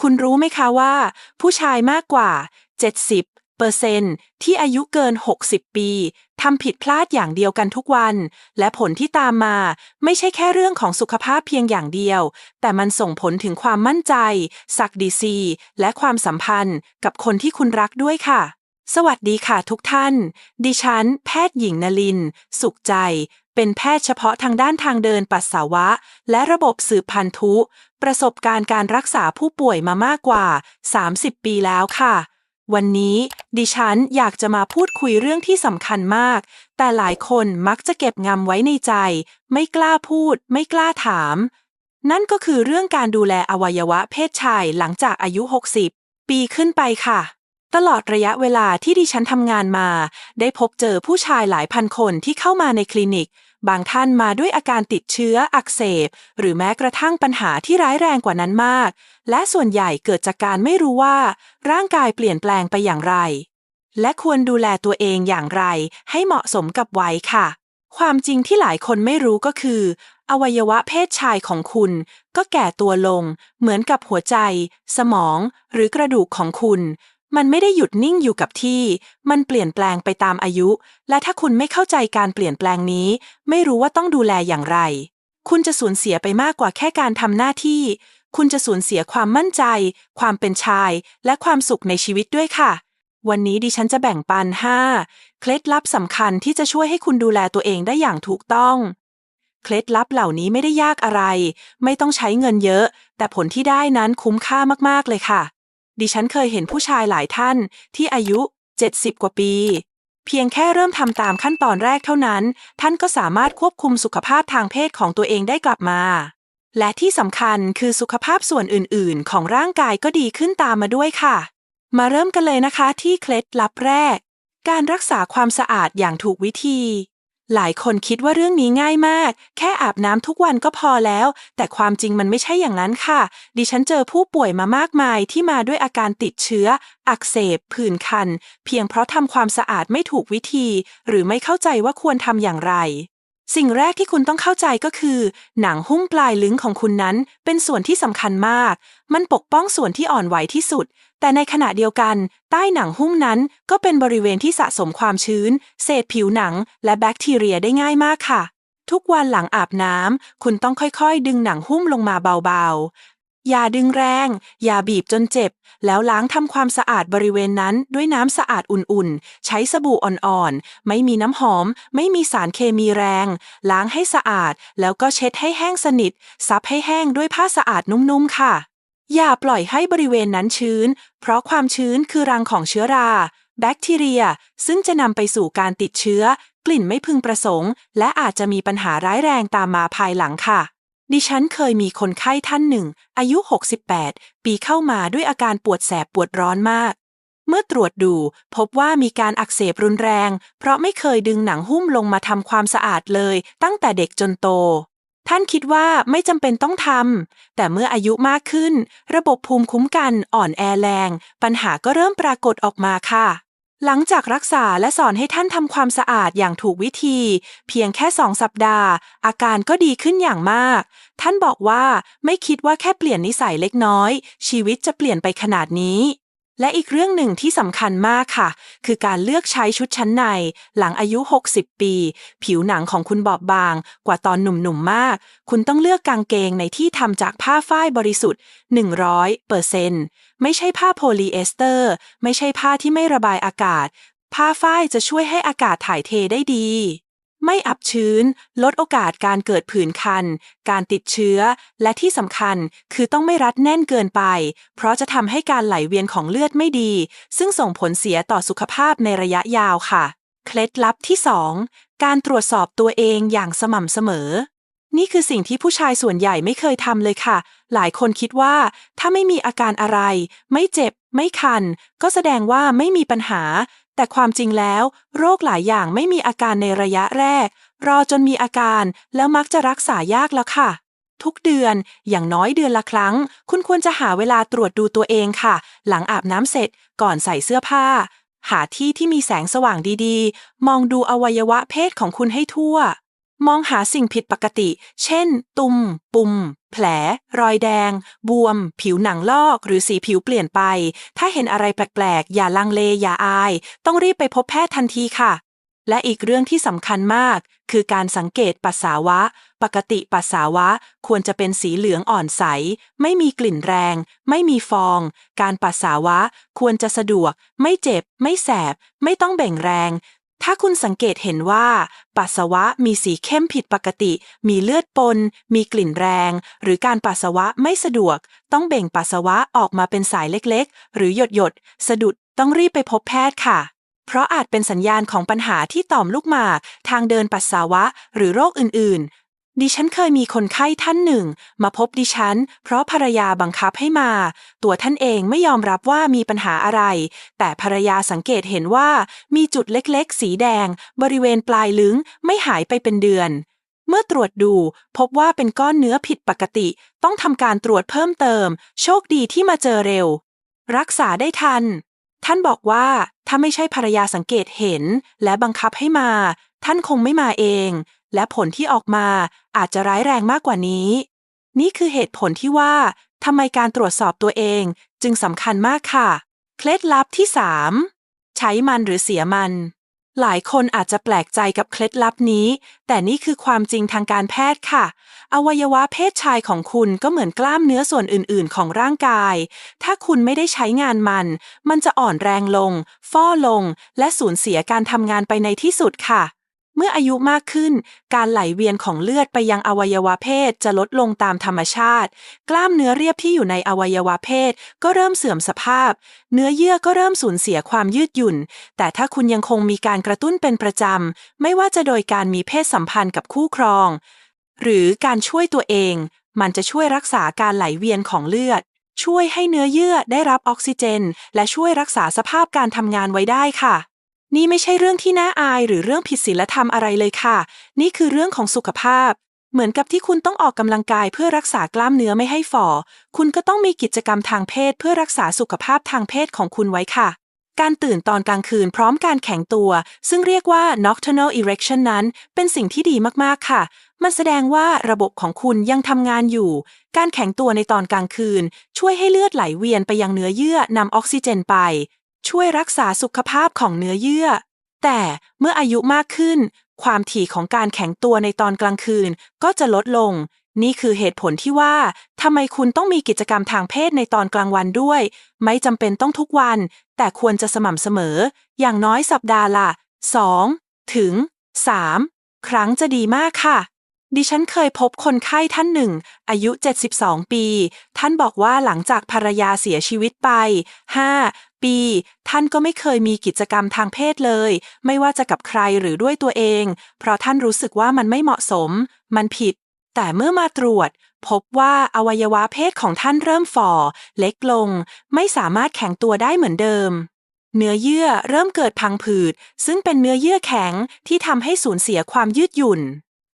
คุณรู้ไหมคะว่า ผู้ชายมากกว่า 70เปอร์เซนที่อายุเกิน 60 ปีทำผิดพลาดอย่างเดียวกันทุกวัน และผลที่ตามมาไม่ใช่แค่เรื่องของสุขภาพเพียงอย่างเดียว แต่มันส่งผลถึงความมั่นใจ ศักดิซีและความสัมพันธ์กับคนที่คุณรักด้วยค่ะ สวัสดีค่ะทุกท่าน ดิฉัน แพทย์หญิงนลิน สุขใจ เป็นแพทย์เฉพาะทางด้านทางเดินปัสสาวะ และระบบสืบพันธุ ประสบการณ์การรักษาผู้ป่วยมามากกว่า 30 ปีแล้วค่ะ วันนี้ ดิฉันอยากจะมาพูดคุยเรื่องที่สำคัญมาก แต่หลายคนมักจะเก็บงำไว้ในใจ ไม่กล้าพูด ไม่กล้าถาม นั่นก็คือเรื่องการดูแลอวัยวะเพศชายหลังจากอายุ 60 ปีขึ้นไปค่ะตลอดระยะเวลาที่ดิฉันทำงานมา ได้พบเจอผู้ชายหลายพันคนที่เข้ามาในคลินิก บางท่านมาด้วยอาการติดเชื้ออักเสบ หรือแม้กระทั่งปัญหาที่ร้ายแรงกว่านั้นมาก และส่วนใหญ่เกิดจากการไม่รู้ว่า ร่างกายเปลี่ยนแปลงไปอย่างไร และควรดูแลตัวเองอย่างไร ให้เหมาะสมกับวัยค่ะ ความจริงที่หลายคนไม่รู้ก็คือ อวัยวะเพศชายของคุณ ก็แก่ตัวลง เหมือนกับหัวใจ สมอง หรือกระดูกของคุณ มันไม่ได้หยุดนิ่งอยู่กับที่ มันเปลี่ยนแปลงไปตามอายุ และถ้าคุณไม่เข้าใจการเปลี่ยนแปลงนี้ ไม่รู้ว่าต้องดูแลอย่างไร คุณจะสูญเสียไปมากกว่าแค่การทำหน้าที่ คุณจะสูญเสียความมั่นใจ ความเป็นชาย และความสุขในชีวิตด้วยค่ะ วันนี้ดิฉันจะแบ่งปัน 5 เคล็ดลับสำคัญที่จะช่วยให้คุณดูแลตัวเองได้อย่างถูกต้องเคล็ดลับเหล่านี้ไม่ได้ยากอะไร ไม่ต้องใช้เงินเยอะ แต่ผลที่ได้นั้นคุ้มค่ามากๆเลยค่ะ ดิฉันเคยเห็นผู้ชายหลายท่านที่อายุ 70 กว่าปี เพียงแค่เริ่มทำตามขั้นตอนแรกเท่านั้น ท่านก็สามารถควบคุมสุขภาพทางเพศของตัวเองได้กลับมา และที่สำคัญคือสุขภาพส่วนอื่น ๆ ของร่างกายก็ดีขึ้นตามมาด้วยค่ะ มาเริ่มกันเลยนะคะที่เคล็ดลับแรก การรักษาความสะอาดอย่างถูกวิธี หลายคนคิดว่าเรื่องนี้ง่ายมาก แค่อาบน้ำทุกวันก็พอแล้ว แต่ความจริงมันไม่ใช่อย่างนั้นค่ะ ดิฉันเจอผู้ป่วยมามากมายที่มาด้วยอาการติดเชื้อ อักเสบ ผื่นคัน เพียงเพราะทำความสะอาดไม่ถูกวิธี หรือไม่เข้าใจว่าควรทำอย่างไร สิ่งแรกที่คุณต้องเข้าใจก็คือ หนังหุ้มปลายลึงของคุณนั้นเป็นส่วนที่สำคัญมาก มันปกป้องส่วนที่อ่อนไหวที่สุด แต่ในขณะเดียวกัน ใต้หนังหุ้มนั้นก็เป็นบริเวณที่สะสมความชื้น เศษผิวหนัง และแบคทีเรียได้ง่ายมากค่ะ ทุกวันหลังอาบน้ำคุณต้องค่อยๆ ดึงหนังหุ้มลงมาเบาๆ อย่าดึงแรง อย่าบีบจนเจ็บ แล้วล้างทำความสะอาดบริเวณนั้นด้วยน้ำสะอาดอุ่นๆ ใช้สบู่อ่อนๆ ไม่มีน้ำหอม ไม่มีสารเคมีแรง ล้างให้สะอาด แล้วก็เช็ดให้แห้งสนิท ซับให้แห้งด้วยผ้าสะอาดนุ่มๆ ค่ะ อย่าปล่อยให้บริเวณนั้นชื้น เพราะความชื้นคือรังของเชื้อรา แบคทีเรีย ซึ่งจะนำไปสู่การติดเชื้อ กลิ่นไม่พึงประสงค์ และอาจจะมีปัญหาร้ายแรงตามมาภายหลังค่ะ ดิฉันเคยมีคนไข้ท่านหนึ่ง อายุ 68 ปีเข้ามาด้วยอาการปวดแสบปวดร้อนมาก เมื่อตรวจดูพบว่ามีการอักเสบรุนแรง เพราะไม่เคยดึงหนังหุ้มลงมาทำความสะอาดเลย ตั้งแต่เด็กจนโต ท่านคิดว่าไม่จำเป็นต้องทำ แต่เมื่ออายุมากขึ้น ระบบภูมิคุ้มกันอ่อนแอแรง ปัญหาก็เริ่มปรากฏออกมาค่ะ หลังจากรักษาและสอนให้ท่านทำความสะอาดอย่างถูกวิธี เพียงแค่สองสัปดาห์ อาการก็ดีขึ้นอย่างมาก ท่านบอกว่าไม่คิดว่าแค่เปลี่ยนนิสัยเล็กน้อย ชีวิตจะเปลี่ยนไปขนาดนี้ และอีกเรื่องหนึ่งที่สำคัญมากค่ะ คือการเลือกใช้ชุดชั้นใน หลังอายุ 60 ปี ผิวหนังของคุณบอบบาง กว่าตอนหนุ่มๆมาก คุณต้องเลือกกางเกงในที่ทำจากผ้าฝ้ายบริสุทธิ์ 100เปอร์เซ็นต์ ไม่ใช่ผ้าโพลีเอสเตอร์ ไม่ใช่ผ้าที่ไม่ระบายอากาศ ผ้าฝ้ายจะช่วยให้อากาศถ่ายเทได้ดี ไม่อับชื้น ลดโอกาสการเกิดผื่นคัน การติดเชื้อ และที่สำคัญคือต้องไม่รัดแน่นเกินไป เพราะจะทำให้การไหลเวียนของเลือดไม่ดี ซึ่งส่งผลเสียต่อสุขภาพในระยะยาวค่ะ เคล็ดลับที่ 2 การตรวจสอบตัวเองอย่างสม่ำเสมอ นี่คือสิ่งที่ผู้ชายส่วนใหญ่ไม่เคยทำเลยค่ะ หลายคนคิดว่า ถ้าไม่มีอาการอะไร ไม่เจ็บ ไม่คัน ก็แสดงว่าไม่มีปัญหา แต่ความจริงแล้ว โรคหลายอย่างไม่มีอาการในระยะแรก รอจนมีอาการแล้วมักจะรักษายากแล้วค่ะ ทุกเดือนอย่างน้อยเดือนละครั้ง คุณควรจะหาเวลาตรวจดูตัวเองค่ะ หลังอาบน้ำเสร็จก่อนใส่เสื้อผ้า หาที่ที่มีแสงสว่างดีๆ มองดูอวัยวะเพศของคุณให้ทั่ว มองหาสิ่งผิดปกติ เช่น ตุ่ม ปุ่ม แผล รอยแดง บวม ผิวหนังลอก หรือสีผิวเปลี่ยนไป ถ้าเห็นอะไรแปลกๆ อย่าลังเล อย่าอาย ต้องรีบไปพบแพทย์ทันทีค่ะ และอีกเรื่องที่สำคัญมาก คือการสังเกตปัสสาวะ ปกติปัสสาวะควรจะเป็นสีเหลืองอ่อนใส ไม่มีกลิ่นแรง ไม่มีฟอง การปัสสาวะควรจะสะดวก ไม่เจ็บ ไม่แสบ ไม่ต้องเบ่งแรง ถ้าคุณสังเกตเห็นว่า ปัสสาวะมีสีเข้มผิดปกติ มีเลือดปน มีกลิ่นแรง หรือการปัสสาวะไม่สะดวก ต้องเบ่งปัสสาวะออกมาเป็นสายเล็กๆ หรือหยดๆสะดุดต้องรีบไปพบแพทย์ค่ะ เพราะอาจเป็นสัญญาณของปัญหาที่ต่อมลูกหมาก ทางเดินปัสสาวะ หรือโรคอื่นๆ ดิฉันเคยมีคนไข้ท่านหนึ่ง มาพบดิฉัน เพราะภรรยาบังคับให้มา ตัวท่านเองไม่ยอมรับว่ามีปัญหาอะไร แต่ภรรยาสังเกตเห็นว่ามีจุดเล็กๆ สีแดง บริเวณปลายลึงไม่หายไปเป็นเดือน เมื่อตรวจดู พบว่าเป็นก้อนเนื้อผิดปกติ ต้องทำการตรวจเพิ่มเติม โชคดีที่มาเจอเร็ว รักษาได้ทัน ท่านบอกว่าถ้าไม่ใช่ภรรยาสังเกตเห็น และบังคับให้มา ท่านคงไม่มาเอง และผลที่ออกมาอาจจะร้ายแรงมากกว่านี้ นี่คือเหตุผลที่ว่าทำไมการตรวจสอบตัวเองจึงสำคัญมากค่ะ เคล็ดลับที่ 3 ใช้มันหรือเสียมัน หลายคนอาจจะแปลกใจกับเคล็ดลับนี้ แต่นี่คือความจริงทางการแพทย์ค่ะ อวัยวะเพศชายของคุณก็เหมือนกล้ามเนื้อส่วนอื่น ๆ ของร่างกาย ถ้าคุณไม่ได้ใช้งานมัน มันจะอ่อนแรงลง ฟ้อลง และสูญเสียการทำงานไปในที่สุดค่ะ เมื่ออายุมากขึ้น การไหลเวียนของเลือดไปยังอวัยวะเพศจะลดลงตามธรรมชาติ กล้ามเนื้อเรียบที่อยู่ในอวัยวะเพศก็เริ่มเสื่อมสภาพ เนื้อเยื่อก็เริ่มสูญเสียความยืดหยุ่น แต่ถ้าคุณยังคงมีการกระตุ้นเป็นประจำ ไม่ว่าจะโดยการมีเพศสัมพันธ์กับคู่ครอง หรือการช่วยตัวเอง มันจะช่วยรักษาการไหลเวียนของเลือด ช่วยให้เนื้อเยื่อได้รับออกซิเจน และช่วยรักษาสภาพการทำงานไว้ได้ค่ะ นี่ไม่ใช่เรื่องที่น่าอายหรือเรื่องผิดศีลธรรมอะไรเลยค่ะ นี่คือเรื่องของสุขภาพ เหมือนกับที่คุณต้องออกกำลังกายเพื่อรักษากล้ามเนื้อไม่ให้ฝ่อ คุณก็ต้องมีกิจกรรมทางเพศเพื่อรักษาสุขภาพทางเพศของคุณไว้ค่ะ การตื่นตอนกลางคืนพร้อมการแข็งตัว ซึ่งเรียกว่า nocturnal erection นั้น เป็นสิ่งที่ดีมากๆค่ะมันแสดงว่าระบบของคุณยังทำงานอยู่ การแข็งตัวในตอนกลางคืน ช่วยให้เลือดไหลเวียนไปยังเนื้อเยื่อนำออกซิเจนไป ช่วยรักษาสุขภาพของเนื้อเยื่อ แต่เมื่ออายุมากขึ้น ความถี่ของการแข็งตัวในตอนกลางคืนก็จะลดลง นี่คือเหตุผลที่ว่าทำไมคุณต้องมีกิจกรรมทางเพศในตอนกลางวันด้วย ไม่จำเป็นต้องทุกวัน แต่ควรจะสม่ำเสมอ อย่างน้อยสัปดาห์ละ 2 ถึง 3 ครั้งจะดีมากค่ะดิฉันเคยพบคนไข้ท่านหนึ่ง อายุ 72 ปี ท่านบอกว่าหลังจากภรรยาเสียชีวิตไป 5 ปี ท่านก็ไม่เคยมีกิจกรรมทางเพศเลย ไม่ว่าจะกับใครหรือด้วยตัวเอง เพราะท่านรู้สึกว่ามันไม่เหมาะสม มันผิด แต่เมื่อมาตรวจ พบว่าอวัยวะเพศของท่านเริ่มฝ่อ เล็กลง ไม่สามารถแข็งตัวได้เหมือนเดิม เนื้อเยื่อเริ่มเกิดพังผืด ซึ่งเป็นเนื้อเยื่อแข็งที่ทำให้สูญเสียความยืดหยุ่น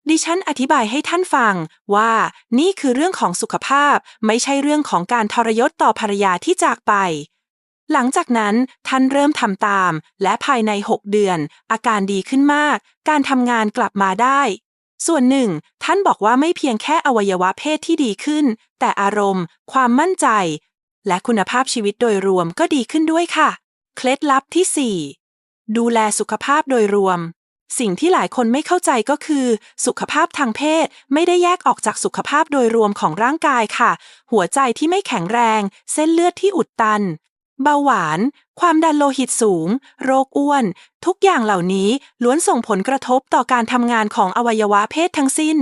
ดิฉันอธิบายให้ท่านฟังว่านี่คือเรื่องของสุขภาพ ไม่ใช่เรื่องของการทรยศต่อภรรยาที่จากไป หลังจากนั้นท่านเริ่มทำตาม และภายใน 6 เดือน อาการดีขึ้นมาก การทำงานกลับมาได้ ส่วนหนึ่ง ท่านบอกว่าไม่เพียงแค่อวัยวะเพศที่ดีขึ้น แต่อารมณ์ ความมั่นใจ และคุณภาพชีวิตโดยรวมก็ดีขึ้นด้วยค่ะ เคล็ดลับที่ 4 ดูแลสุขภาพโดยรวม สิ่งที่หลายคนไม่เข้าใจก็คือ สุขภาพทางเพศไม่ได้แยกออกจากสุขภาพโดยรวมของร่างกายค่ะ หัวใจที่ไม่แข็งแรง เส้นเลือดที่อุดตัน เบาหวาน ความดันโลหิตสูง โรคอ้วน ทุกอย่างเหล่านี้ล้วนส่งผลกระทบต่อการทำงานของอวัยวะเพศทั้งสิ้น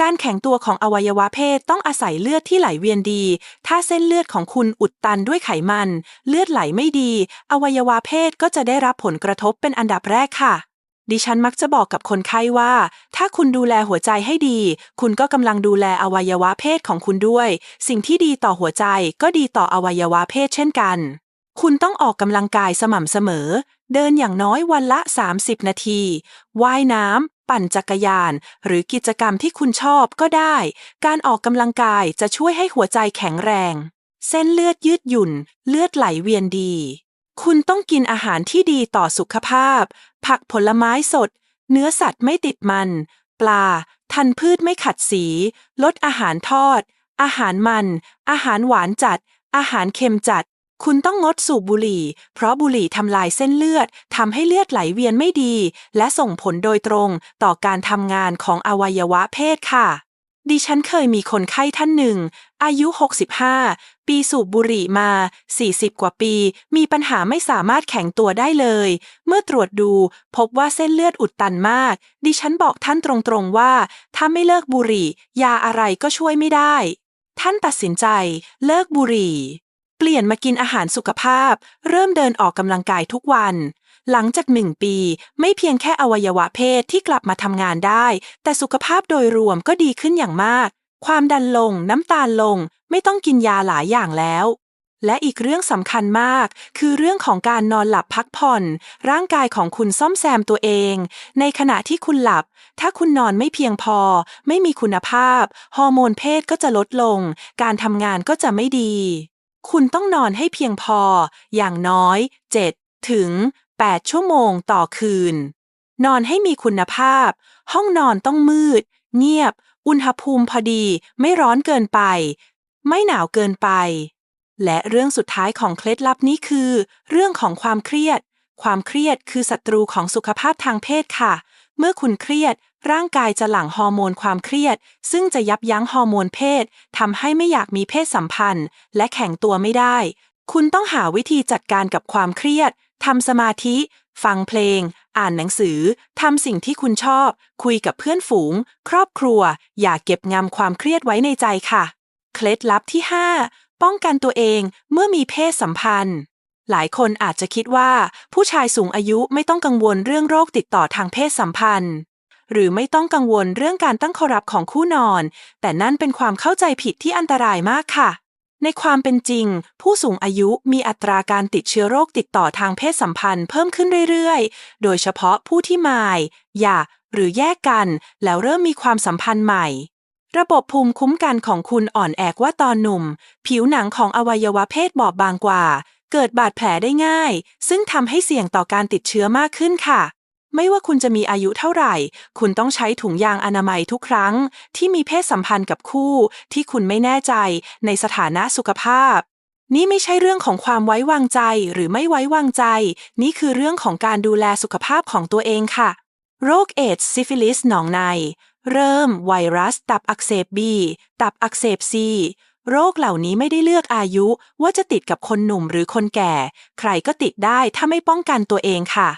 การแข็งตัวของอวัยวะเพศต้องอาศัยเลือดที่ไหลเวียนดี ถ้าเส้นเลือดของคุณอุดตันด้วยไขมัน เลือดไหลไม่ดี อวัยวะเพศก็จะได้รับผลกระทบเป็นอันดับแรกค่ะดิฉันมักจะบอกกับคนไข้ว่า ถ้าคุณดูแลหัวใจให้ดี คุณก็กำลังดูแลอวัยวะเพศของคุณด้วย สิ่งที่ดีต่อหัวใจก็ดีต่ออวัยวะเพศเช่นกัน คุณต้องออกกำลังกายสม่ำเสมอ เดินอย่างน้อยวันละ 30 นาที ว่ายน้ำ ปั่นจักรยาน หรือกิจกรรมที่คุณชอบก็ได้ การออกกำลังกายจะช่วยให้หัวใจแข็งแรง เส้นเลือดยืดหยุ่น เลือดไหลเวียนดี คุณต้องกินอาหารที่ดีต่อสุขภาพ ผักผลไม้สด เนื้อสัตว์ไม่ติดมัน ปลา ทันพืชไม่ขัดสี ลดอาหารทอด อาหารมัน อาหารหวานจัด อาหารเค็มจัด คุณต้องงดสูบบุหรี่ เพราะบุหรี่ทำลายเส้นเลือดทำให้เลือดไหลเวียนไม่ดี และส่งผลโดยตรงต่อการทำงานของอวัยวะเพศค่ะ ดิฉันเคยมีคนไข้ท่านหนึ่ง อายุ 65 ปีสูบบุหรี่มา 40 กว่าปี มีปัญหาไม่สามารถแข็งตัวได้เลย เมื่อตรวจดูพบว่าเส้นเลือดอุดตันมาก ดิฉันบอกท่านตรงๆว่า ถ้าไม่เลิกบุหรี่ ยาอะไรก็ช่วยไม่ได้ ท่านตัดสินใจ เลิกบุหรี่ เปลี่ยนมากินอาหารสุขภาพ เริ่มเดินออกกำลังกายทุกวัน หลังจากหนึ่งปี ไม่เพียงแค่อวัยวะเพศที่กลับมาทำงานได้ แต่สุขภาพโดยรวมก็ดีขึ้นอย่างมาก ความดันลง น้ำตาลลง ไม่ต้องกินยาหลายอย่างแล้วและอีกเรื่องสำคัญมาก คือเรื่องของการนอนหลับพักผ่อน ร่างกายของคุณซ่อมแซมตัวเอง ในขณะที่คุณหลับ ถ้าคุณนอนไม่เพียงพอ ไม่มีคุณภาพ ฮอร์โมนเพศก็จะลดลง การทำงานก็จะไม่ดี คุณต้องนอนให้เพียงพอ อย่างน้อย 7 ถึง 8 ชั่วโมงต่อคืน นอนให้มีคุณภาพ ห้องนอนต้องมืด เงียบ อุณหภูมิพอดี ไม่ร้อนเกินไป ไม่หนาวเกินไป และเรื่องสุดท้ายของเคล็ดลับนี้คือ เรื่องของความเครียด ความเครียดคือศัตรูของสุขภาพทางเพศค่ะ เมื่อคุณเครียด ร่างกายจะหลั่งฮอร์โมนความเครียด ซึ่งจะยับยั้งฮอร์โมนเพศทำให้ไม่อยากมีเพศสัมพันธ์ และแข็งตัวไม่ได้ คุณต้องหาวิธีจัดการกับความเครียดทำสมาธิ ฟังเพลง อ่านหนังสือทำสิ่งที่คุณชอบ คุยกับเพื่อนฝูง ครอบครัว อย่าเก็บงำความเครียดไว้ในใจค่ะ เคล็ดลับที่ 5 ป้องกันตัวเองเมื่อมีเพศสัมพันธ์หลายคนอาจจะคิดว่า ผู้ชายสูงอายุไม่ต้องกังวลเรื่องโรคติดต่อทางเพศสัมพันธ์ หรือไม่ต้องกังวลเรื่องการตั้งคอรับของคู่นอน แต่นั่นเป็นความเข้าใจผิดที่อันตรายมากค่ะ ในความเป็นจริง ผู้สูงอายุมีอัตราการติดเชื้อโรคติดต่อทางเพศสัมพันธ์เพิ่มขึ้นเรื่อยๆ โดยเฉพาะผู้ที่มายหย่าหรือแยกกัน แล้วเริ่มมีความสัมพันธ์ใหม่ระบบภูมิคุ้มกันของคุณอ่อนแอกว่าตอนหนุ่ม ผิวหนังของอวัยวะเพศบอบบางกว่า เกิดบาดแผลได้ง่าย ซึ่งทำให้เสี่ยงต่อการติดเชื้อมากขึ้นค่ะ ไม่ว่าคุณจะมีอายุเท่าไหร่ คุณต้องใช้ถุงยางอนามัยทุกครั้ง ที่มีเพศสัมพันธ์กับคู่ ที่คุณไม่แน่ใจในสถานะสุขภาพ นี่ไม่ใช่เรื่องของความไว้วางใจหรือไม่ไว้วางใจ นี่คือเรื่องของการดูแลสุขภาพของตัวเองค่ะ โรคเอดส์ซิฟิลิสหนองใน เริ่ม ไวรัส ตับอักเสบบีตับอักเสบซีโรคเหล่านี้ไม่ได้เลือกอายุว่าจะติดกับคนหนุ่มหรือคนแก่ ใครก็ติดได้ถ้าไม่ป้องกันตัวเองค่ะ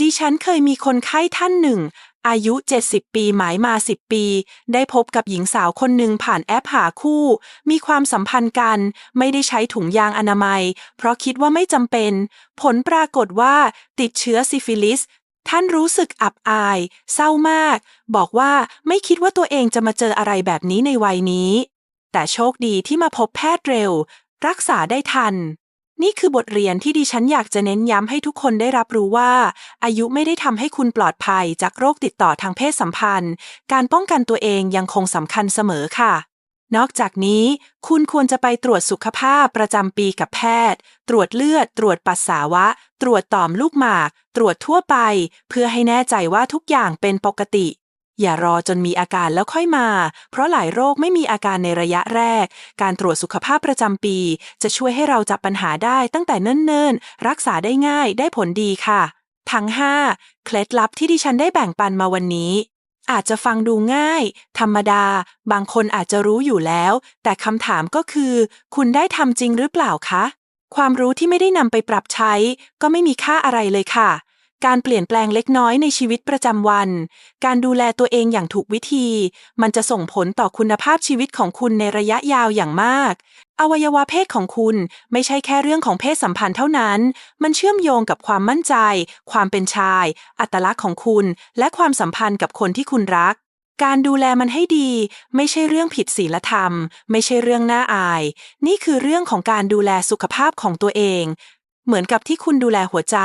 ดิฉันเคยมีคนไข้ท่านหนึ่ง อายุ 70 ปีหมายมา 10 ปี ได้พบกับหญิงสาวคนหนึ่งผ่านแอปหาคู่ มีความสัมพันธ์กัน ไม่ได้ใช้ถุงยางอนามัย เพราะคิดว่าไม่จำเป็น ผลปรากฏว่าติดเชื้อซิฟิลิส ท่านรู้สึกอับอาย เศร้ามาก บอกว่าไม่คิดว่าตัวเองจะมาเจออะไรแบบนี้ในวัยนี้ แต่โชคดีที่มาพบแพทย์เร็ว รักษาได้ทัน นี่คือบทเรียนที่ดิฉันอยากจะเน้นย้ำให้ทุกคนได้รับรู้ว่า อายุไม่ได้ทำให้คุณปลอดภัยจากโรคติดต่อทางเพศสัมพันธ์ การป้องกันตัวเองยังคงสำคัญเสมอค่ะ นอกจากนี้ คุณควรจะไปตรวจสุขภาพประจำปีกับแพทย์ ตรวจเลือด ตรวจปัสสาวะ ตรวจต่อมลูกหมาก ตรวจทั่วไป เพื่อให้แน่ใจว่าทุกอย่างเป็นปกติ อย่ารอจนมีอาการแล้วค่อยมา เพราะหลายโรคไม่มีอาการในระยะแรก การตรวจสุขภาพประจำปี จะช่วยให้เราจับปัญหาได้ตั้งแต่เนิ่นๆ รักษาได้ง่ายได้ผลดีค่ะ ทั้ง 5 เคล็ดลับที่ดิฉันได้แบ่งปันมาวันนี้ อาจจะฟังดูง่าย ธรรมดา บางคนอาจจะรู้อยู่แล้ว แต่คำถามก็คือ คุณได้ทำจริงหรือเปล่าคะ ความรู้ที่ไม่ได้นำไปปรับใช้ ก็ไม่มีค่าอะไรเลยค่ะ การเปลี่ยนแปลงเล็กน้อยในชีวิตประจำวัน การดูแลตัวเองอย่างถูกวิธี มันจะส่งผลต่อคุณภาพชีวิตของคุณในระยะยาวอย่างมาก อวัยวะเพศของคุณไม่ใช่แค่เรื่องของเพศสัมพันธ์เท่านั้น มันเชื่อมโยงกับความมั่นใจ ความเป็นชาย อัตลักษณ์ของคุณ และความสัมพันธ์กับคนที่คุณรักการดูแลมันให้ดี ไม่ใช่เรื่องผิดศีลธรรม ไม่ใช่เรื่องน่าอาย นี่คือเรื่องของการดูแลสุขภาพของตัวเอง เหมือนกับที่คุณดูแลหัวใจ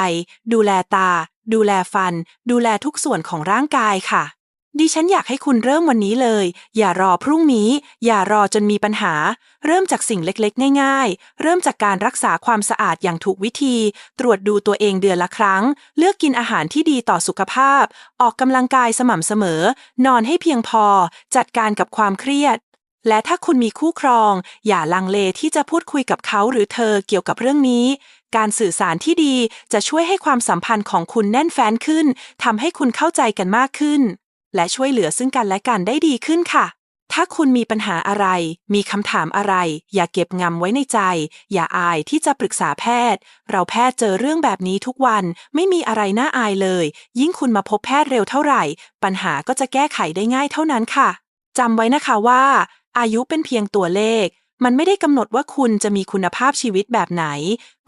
ดูแลตา ดูแลฟัน ดูแลทุกส่วนของร่างกายค่ะ ดิฉันอยากให้คุณเริ่มวันนี้เลย อย่ารอพรุ่งนี้ อย่ารอจนมีปัญหา เริ่มจากสิ่งเล็กๆ ง่ายๆ เริ่มจากการรักษาความสะอาดอย่างถูกวิธี ตรวจดูตัวเองเดือนละครั้ง เลือกกินอาหารที่ดีต่อสุขภาพ ออกกำลังกายสม่ำเสมอ นอนให้เพียงพอ จัดการกับความเครียดและถ้าคุณมีคู่ครอง อย่าลังเลที่จะพูดคุยกับเขาหรือเธอเกี่ยวกับเรื่องนี้ การสื่อสารที่ดีจะช่วยให้ความสัมพันธ์ของคุณแน่นแฟ้นขึ้นทำให้คุณเข้าใจกันมากขึ้น และช่วยเหลือซึ่งกันและกันได้ดีขึ้นค่ะ ถ้าคุณมีปัญหาอะไร มีคำถามอะไร อย่าเก็บงำไว้ในใจ อย่าอายที่จะปรึกษาแพทย์ เราแพทย์เจอเรื่องแบบนี้ทุกวัน ไม่มีอะไรน่าอายเลย ยิ่งคุณมาพบแพทย์เร็วเท่าไหร่ ปัญหาก็จะแก้ไขได้ง่ายเท่านั้นค่ะจำไว้นะคะว่า อายุเป็นเพียงตัวเลข มันไม่ได้กำหนดว่าคุณจะมีคุณภาพชีวิตแบบไหน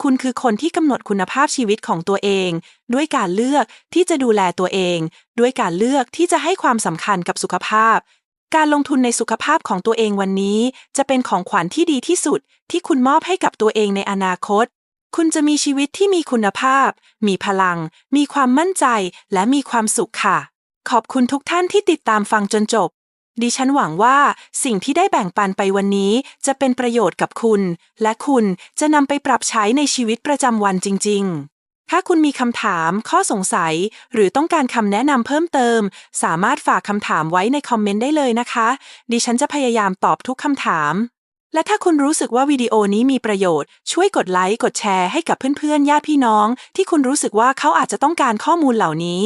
คุณคือคนที่กำหนดคุณภาพชีวิตของตัวเอง ด้วยการเลือกที่จะดูแลตัวเอง ด้วยการเลือกที่จะให้ความสำคัญกับสุขภาพ การลงทุนในสุขภาพของตัวเองวันนี้ จะเป็นของขวัญที่ดีที่สุด ที่คุณมอบให้กับตัวเองในอนาคต คุณจะมีชีวิตที่มีคุณภาพ มีพลัง มีความมั่นใจ และมีความสุขค่ะ ขอบคุณทุกท่านที่ติดตามฟังจนจบ ดิฉันหวังว่าสิ่งที่ได้แบ่งปันไปวันนี้จะเป็นประโยชน์กับคุณ และคุณจะนำไปปรับใช้ในชีวิตประจำวันจริง ๆ ถ้าคุณมีคำถาม ข้อสงสัย หรือต้องการคำแนะนำเพิ่มเติม สามารถฝากคำถามไว้ในคอมเมนต์ได้เลยนะคะ ดิฉันจะพยายามตอบทุกคำถาม และถ้าคุณรู้สึกว่าวิดีโอนี้มีประโยชน์ ช่วยกดไลค์ กดแชร์ให้กับเพื่อนๆ ญาติพี่น้อง ที่คุณรู้สึกว่าเขาอาจจะต้องการข้อมูลเหล่านี้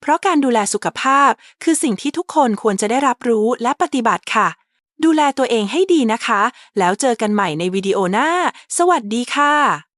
เพราะการดูแลสุขภาพคือสิ่งที่ทุกคนควรจะได้รับรู้และปฏิบัติค่ะ ดูแลตัวเองให้ดีนะคะ แล้วเจอกันใหม่ในวิดีโอหน้า สวัสดีค่ะ